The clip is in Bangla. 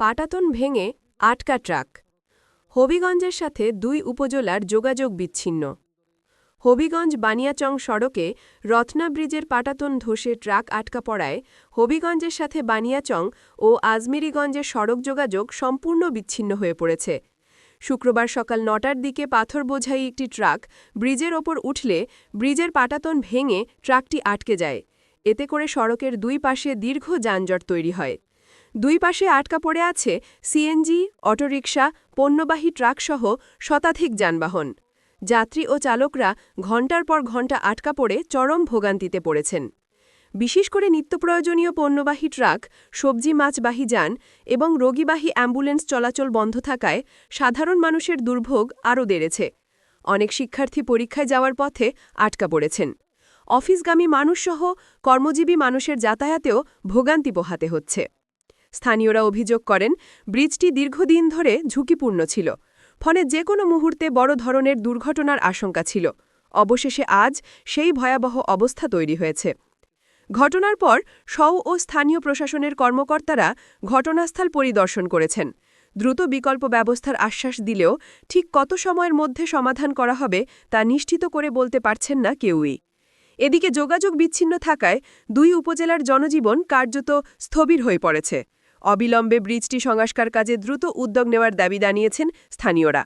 পাটাতন ভেঙে আটকা ট্রাক। হবিগঞ্জের সাথে দুই উপজেলার যোগাযোগ বিচ্ছিন্ন। হবিগঞ্জ বানিয়াচং সড়কে রত্না ব্রিজের পাটাতন ধসে ট্রাক আটকা পড়ায় হবিগঞ্জের সাথে বানিয়াচং ও আজমেরিগঞ্জের সড়ক যোগাযোগ সম্পূর্ণ বিচ্ছিন্ন হয়ে পড়েছে। শুক্রবার সকাল নটার দিকে পাথর বোঝাই একটি ট্রাক ব্রিজের ওপর উঠলে ব্রিজের পাটাতন ভেঙে ট্রাকটি আটকে যায়। এতে করে সড়কের দুই পাশে দীর্ঘ যানজট তৈরি হয়। দুই পাশে আটকা পড়ে আছে সিএনজি, অটোরিকশা, পণ্যবাহী ট্রাকসহ শতাধিক যানবাহন। যাত্রী ও চালকরা ঘণ্টার পর ঘণ্টা আটকা পড়ে চরম ভোগান্তিতে পড়েছেন। বিশেষ করে নিত্যপ্রয়োজনীয় পণ্যবাহী ট্রাক, সবজি মাছবাহী যান এবং রোগীবাহী অ্যাম্বুলেন্স চলাচল বন্ধ থাকায় সাধারণ মানুষের দুর্ভোগ আরও বেড়েছে। অনেক শিক্ষার্থী পরীক্ষায় যাওয়ার পথে আটকা পড়েছেন। অফিসগামী মানুষসহ কর্মজীবী মানুষের যাতায়াতেও ভোগান্তি পোহাতে হচ্ছে। স্থানীয়রা অভিযোগ করেন, ব্রিজটি দীর্ঘদিন ধরে ঝুঁকিপূর্ণ ছিল, ফলে যে কোনো মুহূর্তে বড় ধরনের দুর্ঘটনার আশঙ্কা ছিল। অবশেষে আজ সেই ভয়াবহ অবস্থা তৈরি হয়েছে। ঘটনার পর সও ও স্থানীয় প্রশাসনের কর্মকর্তারা ঘটনাস্থল পরিদর্শন করেছেন। দ্রুত বিকল্প ব্যবস্থার আশ্বাস দিলেও ঠিক কত সময়ের মধ্যে সমাধান করা হবে তা নিশ্চিত করে বলতে পারছেন না কেউই। এদিকে যোগাযোগ বিচ্ছিন্ন থাকায় দুই উপজেলার জনজীবন কার্যত স্থবির হয়ে পড়েছে। অবিলম্বে ব্রিজটি সংস্কার কাজে দ্রুত উদ্যোগ নেওয়ার দাবি জানিয়েছেন স্থানীয়রা।